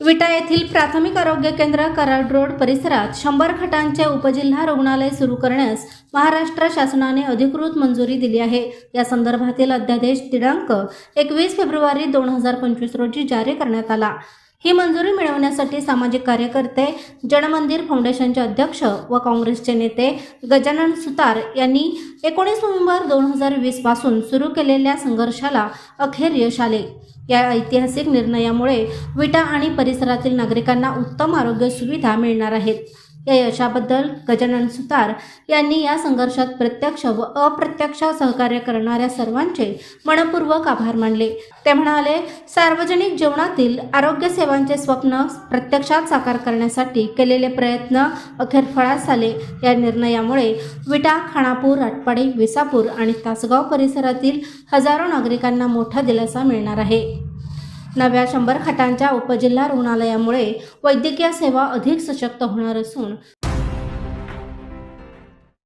विटा येथील प्राथमिक आरोग्य केंद्र कराड रोड परिसरात शंभर खाटांचे उपजिल्हा रुग्णालय सुरू करण्यास महाराष्ट्र शासनाने अधिकृत मंजुरी दिली आहे. या संदर्भातील अध्यादेश दिनांक एकवीस फेब्रुवारी दोन हजार पंचवीस रोजी जारी करण्यात आला. ही मंजुरी मिळवण्यासाठी सामाजिक कार्यकर्ते जनमंदिर फाउंडेशनचे अध्यक्ष व काँग्रेसचे नेते गजानन सुतार यांनी एकोणीस नोव्हेंबर दोन हजार वीसपासून सुरू केलेल्या संघर्षाला अखेर यश आले. या ऐतिहासिक निर्णयामुळे विटा आणि परिसरातील नागरिकांना उत्तम आरोग्य सुविधा मिळणार आहेत. या यशाबद्दल गजानन सुतार यांनी या संघर्षात प्रत्यक्ष व अप्रत्यक्ष सहकार्य करणाऱ्या सर्वांचे मनपूर्वक आभार मानले. ते म्हणाले सार्वजनिक जीवनातील आरोग्य सेवांचे स्वप्न प्रत्यक्षात साकार करण्यासाठी केलेले प्रयत्न अखेर फळास आले. या निर्णयामुळे विटा खानापूर आटपाडी विसापूर आणि तासगाव परिसरातील हजारो नागरिकांना मोठा दिलासा मिळणार आहे. नव्या शंभर खाटांच्या उपजिल्हा रुग्णालयामुळे वैद्यकीय सेवा अधिक सशक्त होणार असून